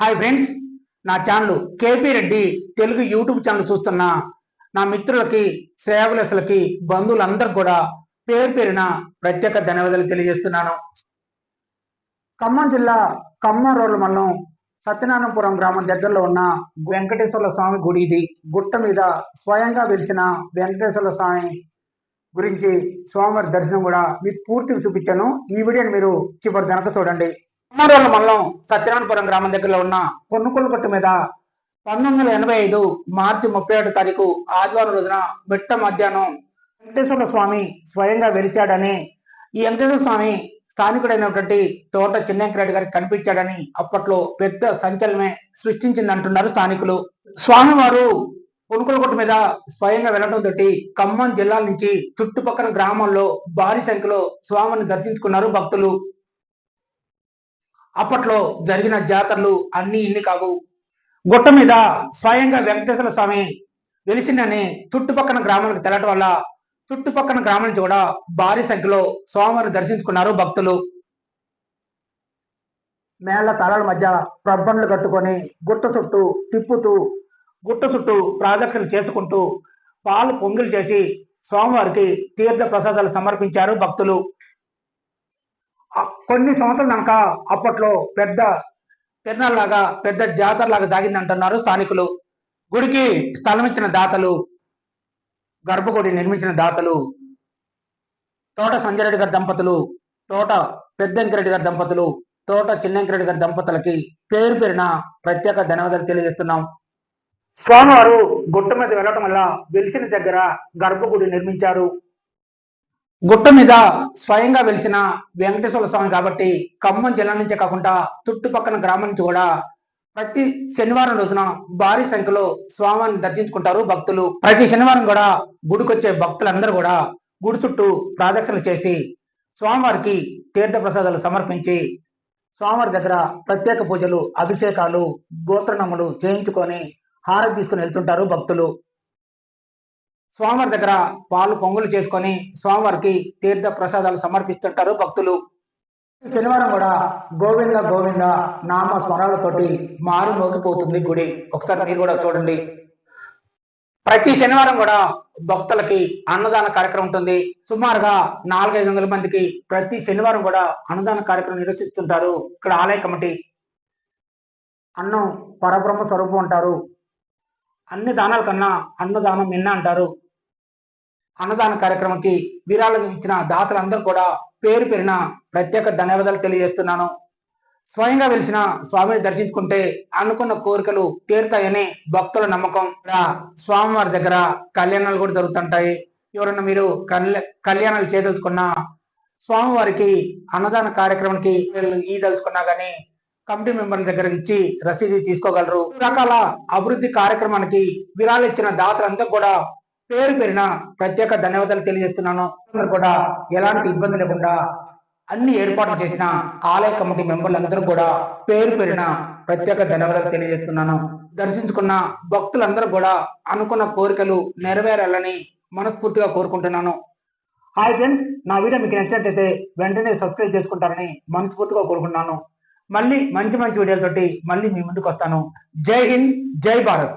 Hi friends నా channel KP Reddy Telugu YouTube channel చూస్తున్న నా మిత్రులకి శ్రేయకులకి బంధువులందరూ కూడా పేరు పేరిన ప్రత్యేక ధన్యవాదాలు తెలియజేస్తున్నాను. ఖమ్మం జిల్లా ఖమ్మం రోడ్ల మల్లం సత్యనారాయణపురం గ్రామం దగ్గరలో ఉన్న వెంకటేశ్వర స్వామి గుడి ఇది. గుట్ట మీద స్వయంగా వెలిసిన వెంకటేశ్వర స్వామి గురించి స్వామివారి దర్శనం కూడా మీకు పూర్తిగా చూపించాను. ఈ వీడియోని మీరు చివరి కనుక చూడండి. కుమారోళ్ళ మండలం సత్యనారాయణపురం గ్రామం దగ్గరలో ఉన్న కొన్నుకొల్లు కొట్టు మీద పంతొమ్మిది వందల ఎనభై ఐదు మార్చి ముప్పై ఏడు తారీఖు ఆదివారం రోజున బిట్ట మధ్యాహ్నం వెంకటేశ్వర స్వామి స్వయంగా వెలిచాడని ఈ వెంకటేశ్వర స్వామి స్థానికుడైనటువంటి తోట చిన్నంకరెడ్డి గారికి కనిపించాడని అప్పట్లో పెద్ద సంచలనమే సృష్టించిందంటున్నారు స్థానికులు. స్వామివారు కొనుకొలకొట్టు మీద స్వయంగా వెళ్ళడం తోటి ఖమ్మం జిల్లాల నుంచి చుట్టుపక్కల గ్రామాల్లో భారీ సంఖ్యలో స్వామిని దర్శించుకున్నారు భక్తులు. అప్పట్లో జరిగిన జాతరలు అన్ని ఇన్ని కావు. గుట్ట మీద స్వయంగా వెంకటేశ్వర స్వామి వెలిసిందని చుట్టుపక్కల గ్రామాలకు తెలటం వల్ల చుట్టుపక్కల గ్రామాల నుంచి కూడా భారీ సంఖ్యలో స్వామివారిని దర్శించుకున్నారు భక్తులు. మేళ్ళ తలాల మధ్య ప్రబండ్లు కట్టుకొని గుట్ట చుట్టూ తిప్పుతూ గుట్ట చుట్టూ ప్రాజెక్టులు చేసుకుంటూ పాలు పొంగిలు చేసి స్వామివారికి తీర్థ ప్రసాదాలు సమర్పించారు భక్తులు. కొన్ని సంవత్సరాల కనుక అప్పట్లో పెద్ద తిరణాలాగా పెద్ద జాతరలాగా జాగిందంటున్నారు స్థానికులు. గుడికి స్థలం ఇచ్చిన దాతలు గర్భగుడి నిర్మించిన దాతలు తోట సంజయరెడ్డి గారి దంపతులు తోట పెద్దంకిరెడ్డి గారి దంపతులు తోట చిన్నంకిరెడ్డి గారి దంపతులకి పేరు పేరున ప్రత్యేక ధన్యవాదాలు తెలియజేస్తున్నాం. స్వామివారు గుట్ట మీద వెళ్ళటం వల్ల వెలిసిన దగ్గర గర్భగుడి నిర్మించారు. గుట్ట మీద స్వయంగా వెలిసిన వెంకటేశ్వర స్వామి కాబట్టి ఖమ్మం జిల్లా నుంచే కాకుండా చుట్టుపక్కల గ్రామం నుంచి కూడా ప్రతి శనివారం రోజున భారీ సంఖ్యలో స్వామిని దర్శించుకుంటారు భక్తులు. ప్రతి శనివారం కూడా గుడికొచ్చే భక్తులందరూ కూడా గుడి చుట్టూ ప్రాదక్షిణలు చేసి స్వామివారికి తీర్థ ప్రసాదాలు సమర్పించి స్వామివారి దగ్గర ప్రత్యేక పూజలు అభిషేకాలు గోత్రనములు చేయించుకొని హారతి తీసుకుని వెళ్తుంటారు భక్తులు. స్వామివారి దగ్గర పాలు పొంగులు చేసుకొని స్వామివారికి తీర్థ ప్రసాదాలు సమర్పిస్తుంటారు భక్తులు. శనివారం కూడా గోవింద గోవింద నామ స్మరాలతోటి మారు మోగిపోతుంది గుడి. ఒకసారి మీరు కూడా చూడండి. ప్రతి శనివారం కూడా భక్తులకి అన్నదాన కార్యక్రమం ఉంటుంది. సుమారుగా నాలుగైదు వందల మందికి ప్రతి శనివారం కూడా అన్నదాన కార్యక్రమం నిర్వహిస్తుంటారు. ఇక్కడ ఆలయ కమిటీ అన్నం పరబ్రహ్మ స్వరూపం అంటారు. అన్ని దానాల కన్నా అన్నదానం మిన్న అంటారు. అన్నదాన కార్యక్రమంకి విరాళం ఇచ్చిన దాతలందరూ కూడా పేరు పెరిన ప్రత్యేక ధన్యవాదాలు తెలియజేస్తున్నాను. స్వయంగా వెలిసిన స్వామిని దర్శించుకుంటే అనుకున్న కోరికలు తీరుతాయని భక్తుల నమ్మకం స్వామివారి దగ్గర కళ్యాణాలు కూడా జరుగుతుంటాయి. ఎవరన్నా మీరు కళ్యాణాలు చేయదలుచుకున్న స్వామివారికి అన్నదాన కార్యక్రమానికి ఈదలుచుకున్నా గానీ కమిటీ మెంబర్ల దగ్గర ఇచ్చి రసీదు తీసుకోగలరు. రకాల అభివృద్ధి కార్యక్రమానికి విరాళిచ్చిన దాతలంతా కూడా పేరు పేరిన ప్రత్యేక ధన్యవాదాలు తెలియజేస్తున్నాను. అందరూ కూడా ఎలాంటి ఇబ్బంది లేకుండా అన్ని ఏర్పాట్లు చేసిన ఆలయ కమిటీ మెంబర్లందరూ కూడా పేరు పేరిన ప్రత్యేక ధన్యవాదాలు తెలియజేస్తున్నాను. దర్శించుకున్న భక్తులందరూ కూడా అనుకున్న కోరికలు నెరవేరాలని మనస్ఫూర్తిగా కోరుకుంటున్నాను. హాయ్ ఫ్రెండ్స్ నా వీడియో మీకు నచ్చినట్లయితే వెంటనే సబ్స్క్రైబ్ చేసుకుంటారని మనస్ఫూర్తిగా కోరుకుంటున్నాను. మళ్ళీ మంచి మంచి వీడియోలతోటి మళ్ళీ మీ ముందుకు వస్తాను. జై హింద్ జై భారత్.